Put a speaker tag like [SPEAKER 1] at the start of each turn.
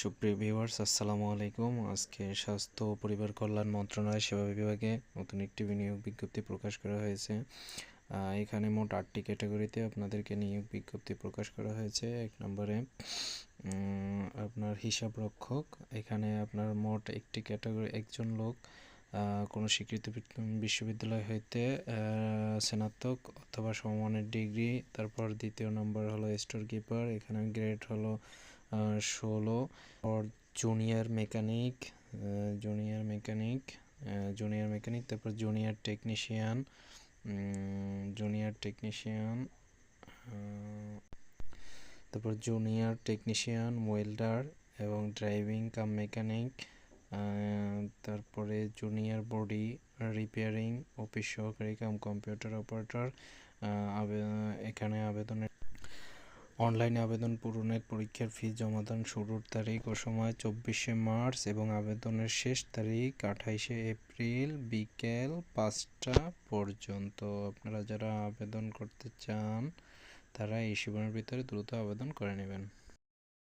[SPEAKER 1] সুপ্রিয় ভিউয়ার্স আসসালামু আলাইকুম। আজকে স্বাস্থ্য ও পরিবার কল্যাণ মন্ত্রণালয় সেবা বিভাগে নতুন একটি বিনিয়োগ বিজ্ঞপ্তি প্রকাশ করা হয়েছে। এখানে মোট আটটি ক্যাটাগরিতে আপনাদেরকে নিয়োগ বিজ্ঞপ্তি প্রকাশ করা হয়েছে। এক নম্বরে আপনার হিসাব রক্ষক এখানে আপনার মোট একটি ক্যাটাগরি, একজন লোক কোনো স্বীকৃত বিশ্ববিদ্যালয় হইতে স্নাতক অথবা সমমানের ডিগ্রি। তারপর দ্বিতীয় নম্বর হলো স্টোর কিপার এখানে গ্রেড হলো ষোলো और junior mechanic junior mechanic junior mechanic তারপর জুনিয়র টেকনিশিয়ান জুনিয়র টেকনিশিয়ান তারপর জুনিয়র টেকনিশিয়ান ওয়েল্ডার এবং ড্রাইভিং কাম মেকানিক তারপরে জুনিয়র বডি রিপেয়ারিং অফিস সহকারী কাম কম্পিউটার অপারেটর এখানে আবেদনের অনলাইনে আবেদন পূরণের পরীক্ষার ফি জমাদান শুরুর তারিখ ও সময় চব্বিশে মার্চ এবং আবেদনের শেষ তারিখ আঠাইশে এপ্রিল বিকেল পাঁচটা পর্যন্ত। আপনারা যারা আবেদন করতে চান, তারা এই সীমার ভিতরে দ্রুত আবেদন করে নেবেন।